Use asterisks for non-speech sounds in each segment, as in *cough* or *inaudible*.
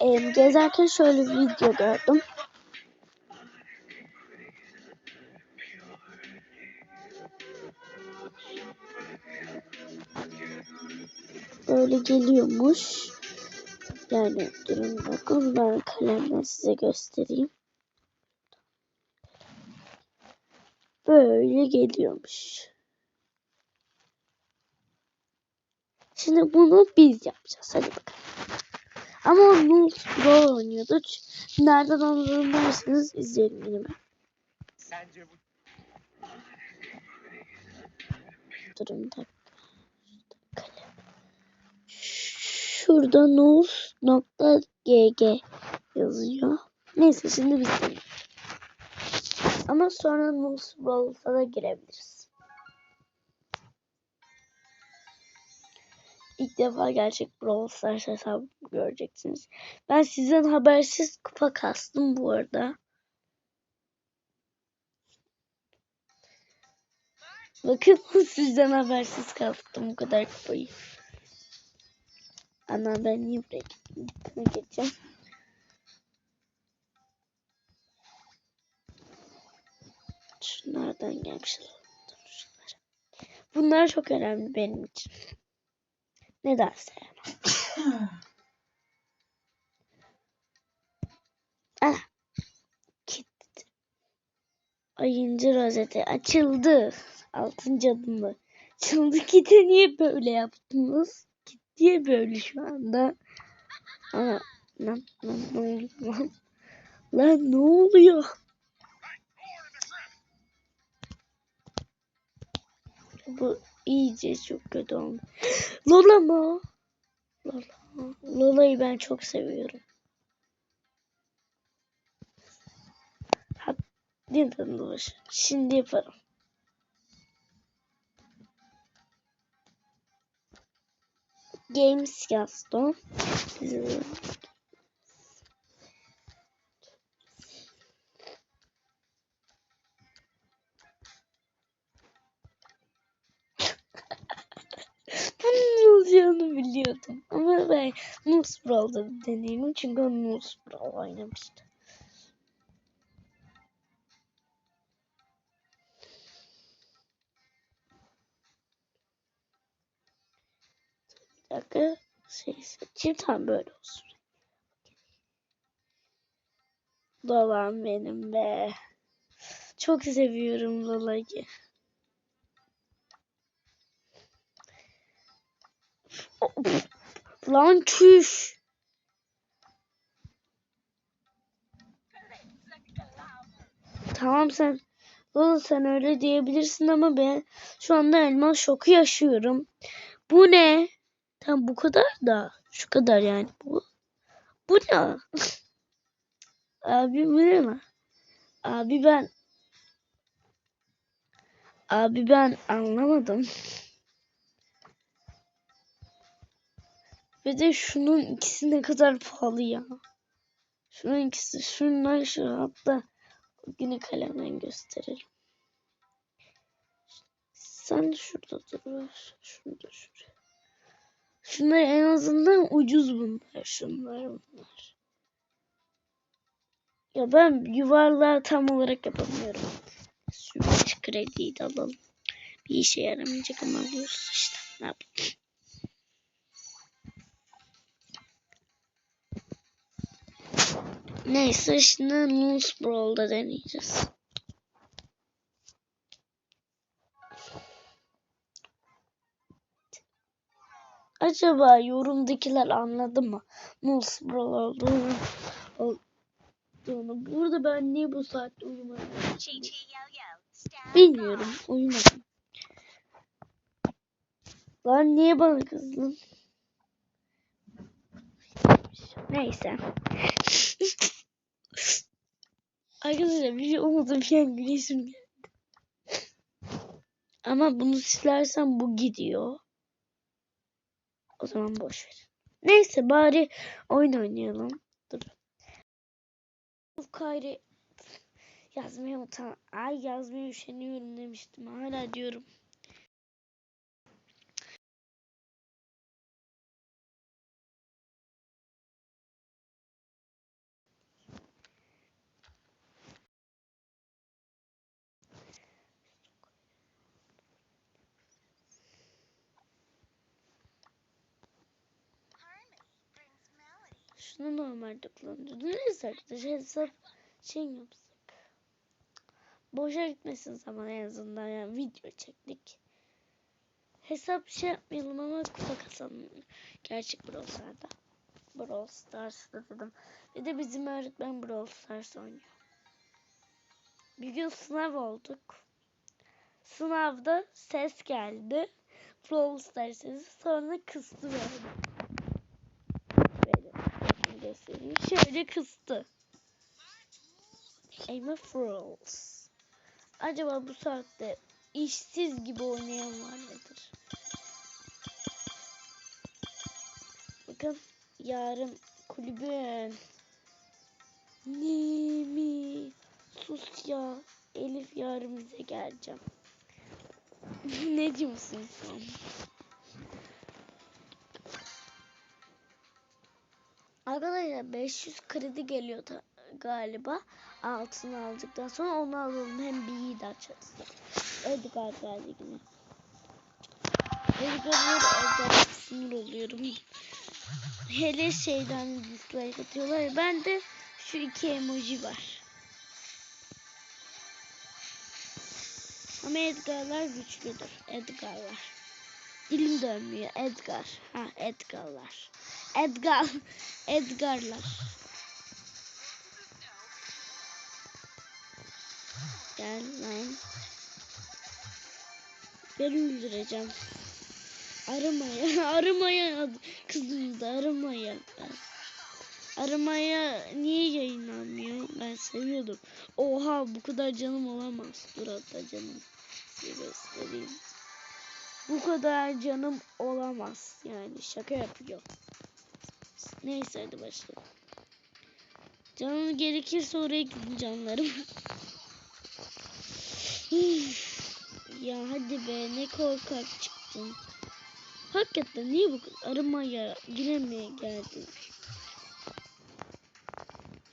Em, gezerken şöyle bir video gördüm. Böyle geliyormuş. Yani durun bakın ben kalemle size göstereyim. Böyle geliyormuş. Şimdi bunu biz yapacağız. Hadi bakalım. Ama o Nulls Pro oynuyordu. Nereden olduğunu derseniz izleyelim yine ben. Sence bu Durun dakika. Şurada nulls.gg yazıyor. Neyse şimdi biz deneyelim. Ama sonra Nulls Brawl'sa da girebiliriz. İlk defa gerçek Brawl Stars hesabı göreceksiniz. Ben sizden habersiz kupa kastım bu arada. Bakın *laughs* sizden habersiz kastım bu kadar kupayı. Ana ben niye buraya gittim? Ne geçeceğim? Şunlardan şunlara. Bunlar çok önemli benim için. Nedense yani. *clears throat* ah. Gitti. Ayıncı rozeti açıldı. Altıncı adımı. Açıldı kiti niye böyle yaptınız? Kit böyle şu anda? Ana. Lan, lan ne oluyor lan? Lan ne oluyor? Bu iyice çok kötü oldu. Lola mı? Lola. Lola'yı ben çok seviyorum. Hadi dur. Şimdi yaparım. Games yazdım. Olacağını biliyordum. Ama ben Nus Brawl'da deneyimim. Çünkü o Nus Brawl oynamıştı. Bir dakika. Şey seçeyim. Tam böyle olsun. Dolan benim be. Çok seviyorum Lola'yı. Lan çüş. Tamam sen Lola sen öyle diyebilirsin ama ben şu anda elmas şoku yaşıyorum. Bu ne? Tam bu kadar da. Şu kadar yani. Bu, bu ne? Abi bu ne lan? Abi ben Abi ben anlamadım. Ve de şunun ikisi ne kadar pahalı ya. Şunun ikisi, şunlar şu hatta yine kalemden gösteririm. Sen şurada dur. Şunu da şuraya. Şunlar en azından ucuz bunlar. Şunlar bunlar. Ya ben yuvarlağı tam olarak yapamıyorum. Süper krediyi de alalım. Bir işe yaramayacak ama alıyoruz işte. Ne yapalım. Neyse şimdi Moose Brawl'da deneyeceğiz. Acaba yorumdakiler anladı mı? Moose Brawl olduğunu, olduğunu. Burada ben niye bu saatte uyumadım? Bilmiyorum. Uyumadım. Lan niye bana kızdın? Neyse. Arkadaşlar bir şey olmadı bir an geldi. Ama bunu silersem bu gidiyor. O zaman boş ver. Neyse bari oyun oynayalım. Dur. Kayri yazmaya utan. Ay yazmaya üşeniyorum demiştim. Hala diyorum. Şunu normalde kullanıyordum. Neyse arkadaşlar hesap şey yapsak. Boşa gitmesin zaman en azından yani video çektik. Hesap şey yapmayalım ama kupa kasalım. Gerçek Brawl Stars'da. Brawl Stars'da dedim. Bir de bizim öğretmen Brawl Stars oynuyor. Bir gün sınav olduk. Sınavda ses geldi. Brawl Stars sesi. Sonra kıstı böyle. Göstereyim. Şöyle kıstı. Emma Frost. Acaba bu saatte işsiz gibi oynayan var mıdır? Bakın yarın kulübün Nemi sus ya Elif yarın bize geleceğim. *laughs* ne diyorsun sen? Arkadaşlar 500 kredi geliyor galiba. Altını aldıktan sonra onu alalım. Hem bir iyi de açarız. Edgar geldi yine. Edgar'ı acayip sinir oluyorum. Hele şeyden dislike atıyorlar. Ben de şu iki emoji var. Ama Edgar'lar güçlüdür. Edgar'lar. Dilim dönmüyor. Edgar. Ha Edgar'lar. Edgar. *laughs* Edgar'lar. Gel lan. Ben öldüreceğim. Arımaya, arımaya kızım da arımaya. Arımaya niye yayınlanmıyor? Ben seviyordum. Oha bu kadar canım olamaz. Dur hatta canım. Size göstereyim. Bu kadar canım olamaz. Yani şaka yapıyor. Neyse hadi başlayalım. Canım gerekirse oraya gidin canlarım. *laughs* ya hadi be ne korkak çıktın. Hakikaten niye bu arımaya giremeye geldin?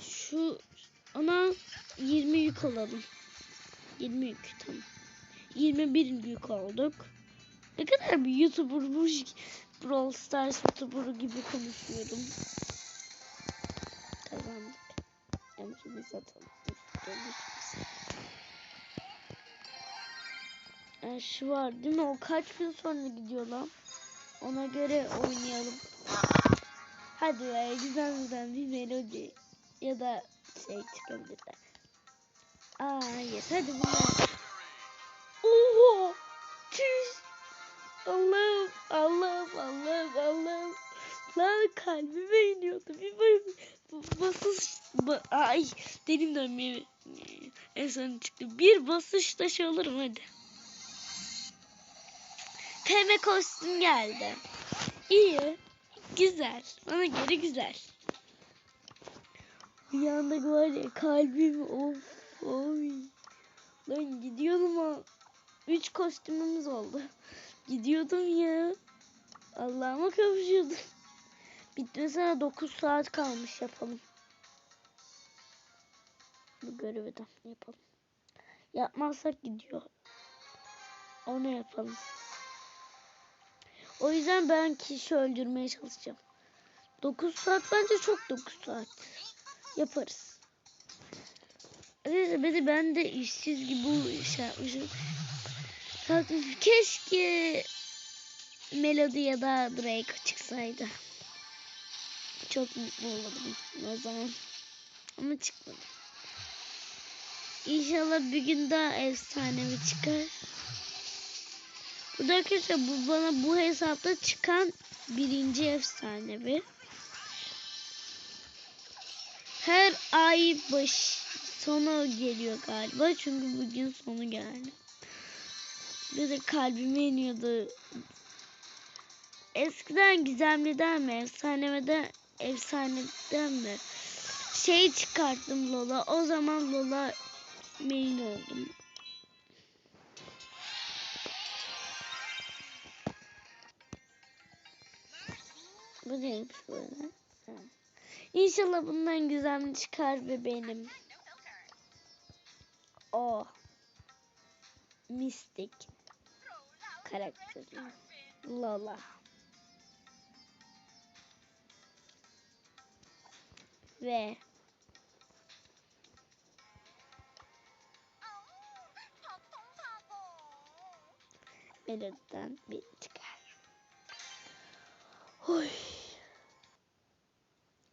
Şu ana 20 yük alalım. 20 yük tamam. 21 yük olduk. Ne kadar bir YouTuber bu Brawl Stars YouTuber gibi konuşuyorum. Kazandık. Emrimizi atalım. Yani şu var değil mi? O kaç gün sonra gidiyor lan? Ona göre oynayalım. Hadi be güzel güzel bir melodi ya da şey çıkabilir. Aa hayır hadi bunlar. Allah'ım Allah'ım Allah'ım Allah'ım. Lan kalbime iniyordu. Bir böyle basış ba, ay dedim dönmeye en son çıktı. Bir basışta şey olurum hadi. Pembe kostüm geldi. İyi. Güzel. Bana göre güzel. Bir anda var ya kalbim of oy. Lan gidiyordum ama üç kostümümüz oldu. Gidiyordum ya. Allah'ıma kavuşuyordum. *laughs* Bitmesine 9 saat kalmış yapalım. Bu görevi de yapalım. Yapmazsak gidiyor. Onu yapalım. O yüzden ben kişi öldürmeye çalışacağım. 9 saat bence çok 9 saat. Yaparız. Evet, beni ben de işsiz gibi şey yapmışım. Keşke Melody ya da Drake çıksaydı. Çok mutlu olurdum o zaman. Ama çıkmadı. İnşallah bir gün daha efsanevi çıkar. Bu da arkadaşlar bu bana bu hesapta çıkan birinci efsanevi. Her ay baş sonu geliyor galiba. Çünkü bugün sonu geldi. De kalbime iniyordu. Eskiden gizemliden mi, efsanemeden, efsaneden mi? Şey çıkarttım Lola. O zaman Lola main oldum. Bu neymiş böyle? İnşallah bundan güzel çıkar ve benim. O. Mistik. Karakteri. Lola. Ve Melodiden bir çıkar. Oy.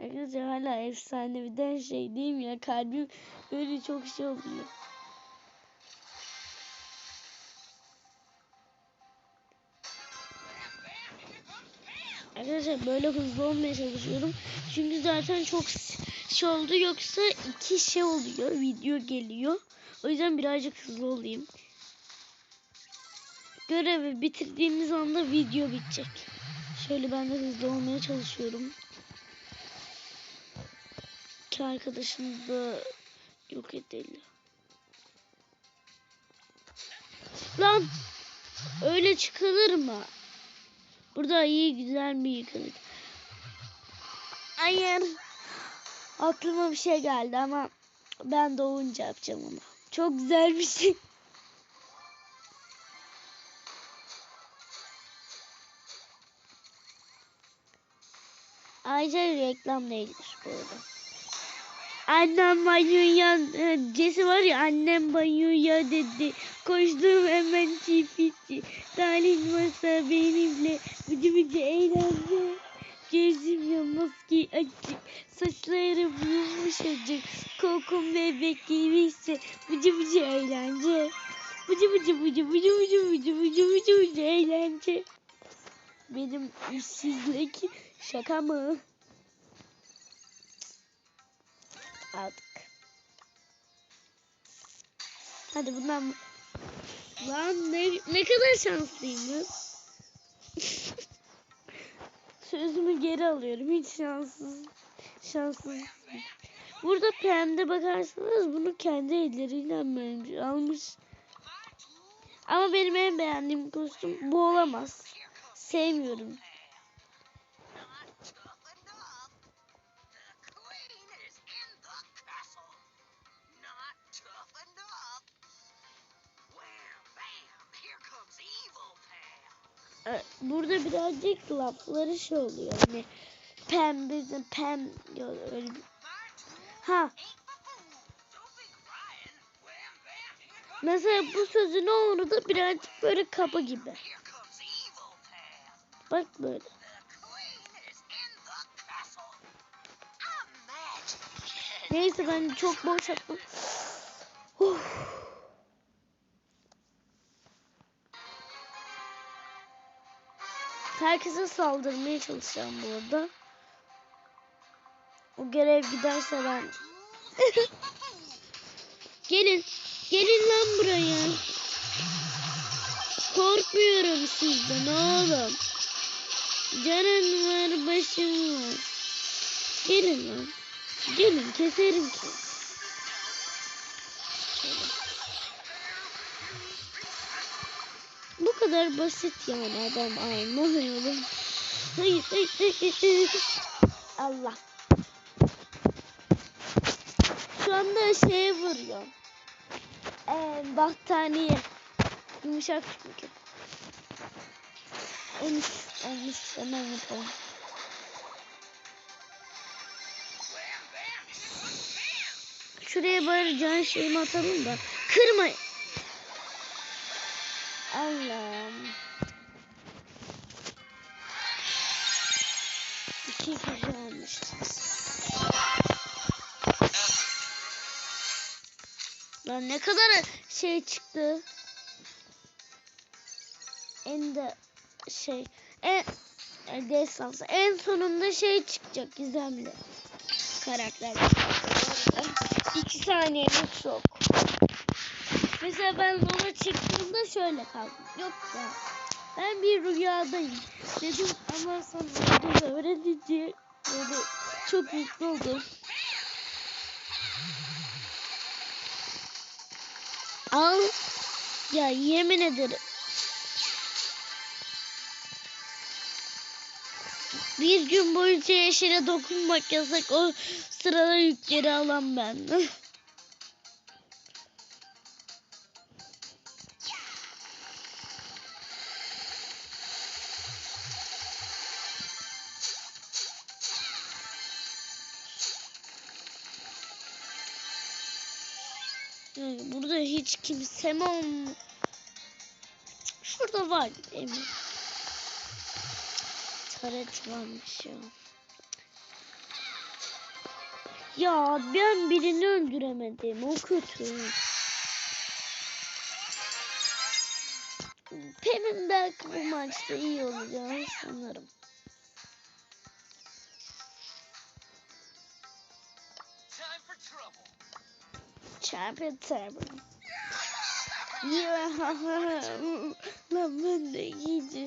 Arkadaşlar hala efsaneviden şey değil mi ya? Kalbim böyle çok şey oluyor. Arkadaşlar böyle hızlı olmaya çalışıyorum. Çünkü zaten çok şey oldu yoksa iki şey oluyor. Video geliyor. O yüzden birazcık hızlı olayım. Görevi bitirdiğimiz anda video bitecek. Şöyle ben de hızlı olmaya çalışıyorum. Ki arkadaşım da yok edelim. Lan öyle çıkılır mı? Burada iyi güzel bir yıkılık. Hayır. Aklıma bir şey geldi ama ben doğunca yapacağım onu. Çok güzel bir şey. Ayrıca reklam değildir bu arada. Annem banyoya Cesi var ya annem banyoya dedi. Koştum hemen çiftçi. Talih masa benimle bıcı bıcı eğlendi. Gözüm yalnız ki açık. Saçlarım yumuşacık. Kokum bebek gibiyse bıcı bıcı eğlence. Bıcı bıcı bıcı bıcı bıcı bıcı bıcı bıcı bıcı eğlence. Benim işsizlik şaka mı? Aldık. Hadi bundan Lan ne, ne kadar şanslıyım *laughs* Sözümü geri alıyorum. Hiç şanssız. Şanssız. Burada pembe bakarsanız bunu kendi elleriyle almış. Ama benim en beğendiğim kostüm bu olamaz. Sevmiyorum. Burada birazcık lafları şey oluyor. Hani pembe pem öyle Ha. Mesela bu sözün olur da birazcık böyle kaba gibi. Bak böyle. Neyse ben çok boş yaptım. Herkese saldırmaya çalışacağım bu arada. O görev giderse ben... *laughs* gelin. Gelin lan buraya. Korkmuyorum sizden oğlum. Canın var başım var. Gelin lan. Gelin keserim ki. Kadar basit yani adam anlamıyorum. Allah. Şu anda şeye vuruyor. Ee, battaniye. Yumuşak çünkü. Olmuş, olmuş. Hemen yapalım. Şuraya bari can şeyimi atalım da. Kırmayın. Allah'ım. İki kişi. Lan ne kadar şey çıktı. En de şey en destansı en sonunda şey çıkacak gizemli karakter. İki saniyelik çok. Mesela ben ona çıktığımda şöyle kaldım. Yoksa ben bir rüyadayım. Dedim ama sonra öğrenince böyle çok mutlu oldum. Al. Ya yemin ederim. Bir gün boyunca yeşile dokunmak yasak. O sırada yükleri alan ben. *laughs* hiç kimse mi olm- Şurada var emin. Taret varmış ya. Ya ben birini öldüremedim. O kötü. Pem'in belki bu maçta iyi olacağını sanırım. Champion Table. Ben de iyice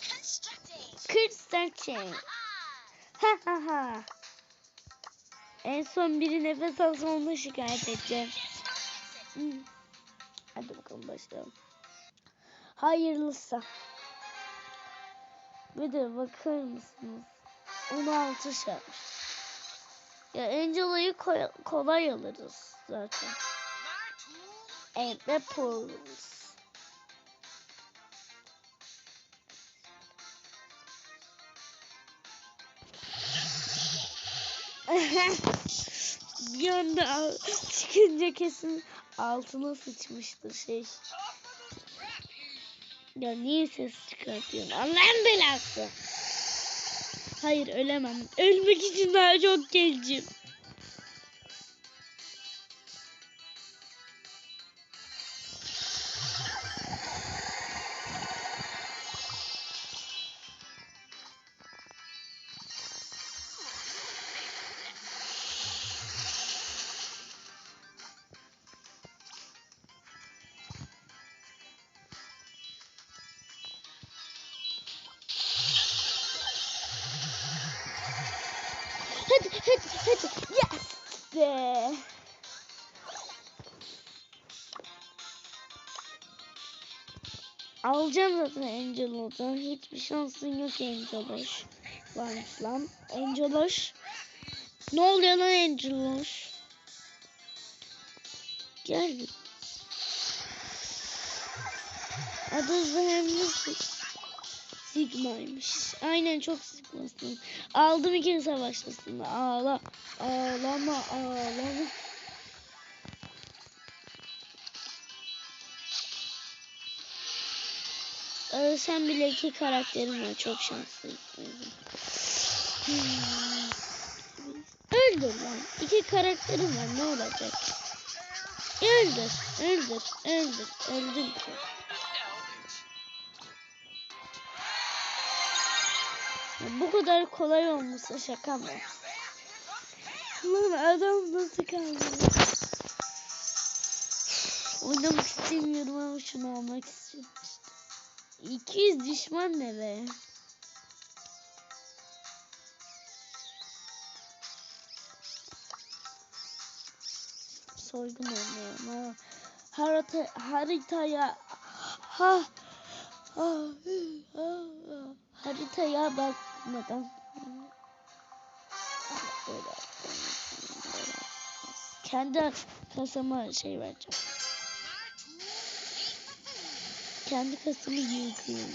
Constructing. Kırsaçın. Ha ha ha. En son biri nefes alsa onu şikayet edeceğim. Hadi bakalım başlayalım. Hayırlısı. Bir de bakar mısınız? 16 şarj. Ya Angela'yı kolay alırız zaten. And pools. *laughs* bir anda çıkınca kesin altına sıçmıştır şey. Ya niye ses çıkartıyorsun? Allah'ın belası. Hayır ölemem. Ölmek için daha çok gencim. Yes. Alacağım zaten Angelo'dan. Hiçbir şansın yok Angeloş. Varmış lan. Angeloş. Ne oluyor lan Angeloş? Gel. Adı Zahemli Sigma'ymış. Aynen çok Sigma'sın. Aldım ikinci savaştasında. Ağla. Ağlama ağlama. Ölsem bile iki karakterim var. Çok şanslıyım. Hmm. Öldür lan. İki karakterim var. Ne olacak? Öldür. Öldür. Öldür. Öldüm ki. Bu kadar kolay olması şaka mı? Lan adam nasıl kaldı? Oynamak istemiyorum ama şunu almak istiyorum. 200 düşman ne be? Soygun oynuyorum ha. Harita, haritaya ha, ha, ha, haritaya bakmadan böyle böyle. kendi kasama şey vereceğim. Kendi kasımı yıkıyorum.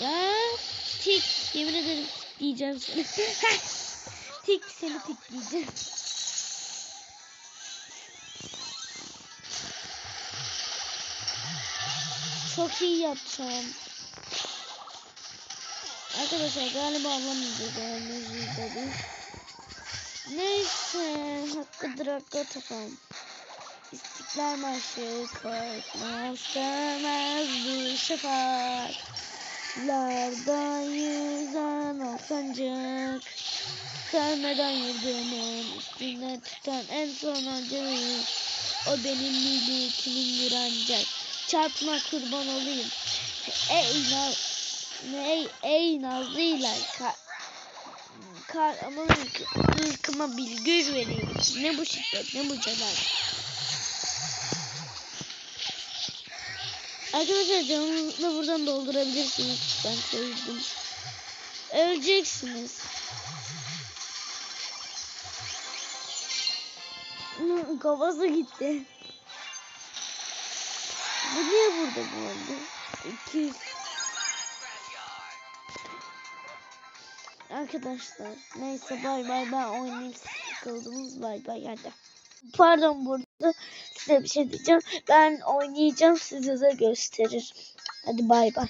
Ya tik yemin ederim diyeceğim seni. *laughs* tik seni tik diyeceğim. Çok iyi yapacağım. Arkadaşlar galiba alamayacağız dedi. Neyse hakkıdır hakkı tapam. İstiklal Marşı korkmaz demez bu şafaklarda yüzen o sancak. Sönmeden yurdumun üstüne tutan en son acıyı. O benim milletimindir ancak. Çarpma kurban olayım. Ey ey, ey nazlıyla ka, kar aman ırkıma bir güç vereyim. Ne bu şiddet ne bu celal. Arkadaşlar canınızı da buradan doldurabilirsiniz. Ben sevdim. Öleceksiniz. Kafası gitti. Bu niye burada bu arada? 200. Arkadaşlar neyse bay bay ben oynayayım sıkıldınız bay bay hadi. Pardon burada. Size bir şey diyeceğim. Ben oynayacağım size de gösterir. Hadi bay bay.